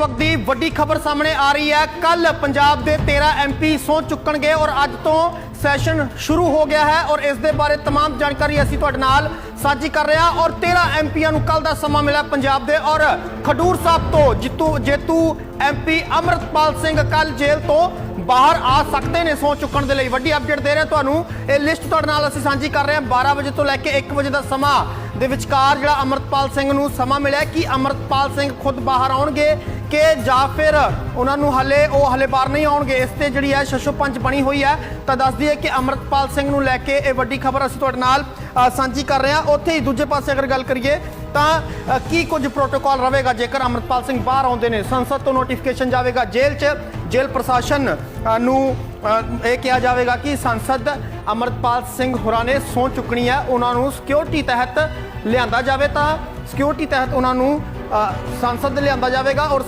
ਵਕਤ ਦੀ ਵੱਡੀ ਖਬਰ ਸਾਹਮਣੇ ਆ ਰਹੀ ਹੈ ਕੱਲ ਪੰਜਾਬ ਦੇ 13 ਐਮਪੀ ਸਹੁੰ ਚੁੱਕਣਗੇ ਔਰ ਅੱਜ ਤੋਂ ਸੈਸ਼ਨ ਸ਼ੁਰੂ ਹੋ ਗਿਆ ਹੈ ਔਰ ਇਸ ਦੇ ਬਾਰੇ तमाम ਜਾਣਕਾਰੀ ਅਸੀਂ ਤੁਹਾਡੇ ਨਾਲ ਸਾਂਝੀ ਕਰ ਰਹੇ ਹਾਂ ਔਰ 13 ਐਮਪੀਆਂ ਨੂੰ ਕੱਲ ਦਾ ਸਮਾਂ ਮਿਲਿਆ ਪੰਜਾਬ ਦੇ ਔਰ ਖਡੂਰ ਸਾਹਿਬ ਤੋਂ ਜਿੱਤੂ ਜੇਤੂ ਐਮਪੀ ਅਮਰਤਪਾਲ ਸਿੰਘ ਕੱਲ ਜੇਲ੍ਹ ਤੋਂ ਬਾਹਰ ਆ ਸਕਦੇ ਨੇ ਸਹੁੰ ਚੁੱਕਣ ਦੇ ਲਈ ਵੱਡੀ ਅਪਡੇਟ ਦੇ ਰਹੇ ਹਾਂ ਤੁਹਾਨੂੰ ਇਹ ਲਿਸਟ ਤੁਹਾਡੇ ਨਾਲ ਅਸੀਂ ਸਾਂਝੀ ਕਰ ਰਹੇ ਹਾਂ 12 ਵਜੇ ਤੋਂ ਲੈ ਕੇ 1 ਵਜੇ ਦਾ ਸਮਾਂ ਦੇ ਵਿਚਕਾਰ ਜਿਹੜਾ ਅਮਰਤਪਾਲ ਸਿੰਘ ਨੂੰ ਸਮਾਂ ਮਿਲਿਆ ਕਿ ਅਮਰਤਪਾਲ ਸਿੰਘ ਖੁਦ ਬਾਹਰ ਆਉਣਗੇ ਕਿ ਜਾਂ ਫਿਰ ਉਹਨਾਂ ਨੂੰ ਹਲੇ ਉਹ ਹਲੇ ਬਾਹਰ ਨਹੀਂ ਆਉਣਗੇ। ਇਸ ਤੇ ਜਿਹੜੀ ਹੈ ਸ਼ਸ਼ੋ ਪੰਜ ਬਣੀ ਹੋਈ ਹੈ। ਤਾਂ ਦੱਸਦੀ ਹੈ ਕਿ ਅਮਰਤਪਾਲ ਸਿੰਘ ਨੂੰ ਲੈ ਕੇ ਇਹ ਵੱਡੀ ਖਬਰ ਅਸੀਂ ਤੁਹਾਡੇ ਨਾਲ ਸਾਂਝੀ ਕਰ ਰਹੇ ਹਾਂ। ਉੱਥੇ ਹੀ ਦੂਜੇ ਪਾਸੇ ਅਗਰ ਗੱਲ ਕਰੀਏ ਤਾਂ ਕੀ ਕੁਝ ਪ੍ਰੋਟੋਕਾਲ ਰਹੇਗਾ ਜੇਕਰ ਅਮਰਤਪਾਲ ਸਿੰਘ ਬਾਹਰ ਆਉਂਦੇ ਨੇ? ਸੰਸਦ ਤੋਂ ਨੋਟੀਫਿਕੇਸ਼ਨ ਜਾਵੇਗਾ ਜੇਲ੍ਹ 'ਚ। ਜੇਲ੍ਹ ਪ੍ਰਸ਼ਾਸਨ ਨੂੰ ਇਹ ਕਿਹਾ ਜਾਵੇਗਾ ਕਿ ਸੰਸਦ ਅਮਰਤਪਾਲ ਸਿੰਘ ਹੋਰਾਂ ਨੇ ਸਹੁੰ ਚੁੱਕਣੀ ਹੈ। ਉਹਨਾਂ ਨੂੰ ਸਿਕਿਉਰਿਟੀ ਤਹਿਤ ਲਿਆਂਦਾ ਜਾਵੇ ਤਾਂ ਸਿਕਿਉਰਿਟੀ ਤਹਿਤ ਉਹਨਾਂ ਨੂੰ ਸੰਸਦ ਲਿਆਂਦਾ ਜਾਵੇਗਾ ਔਰ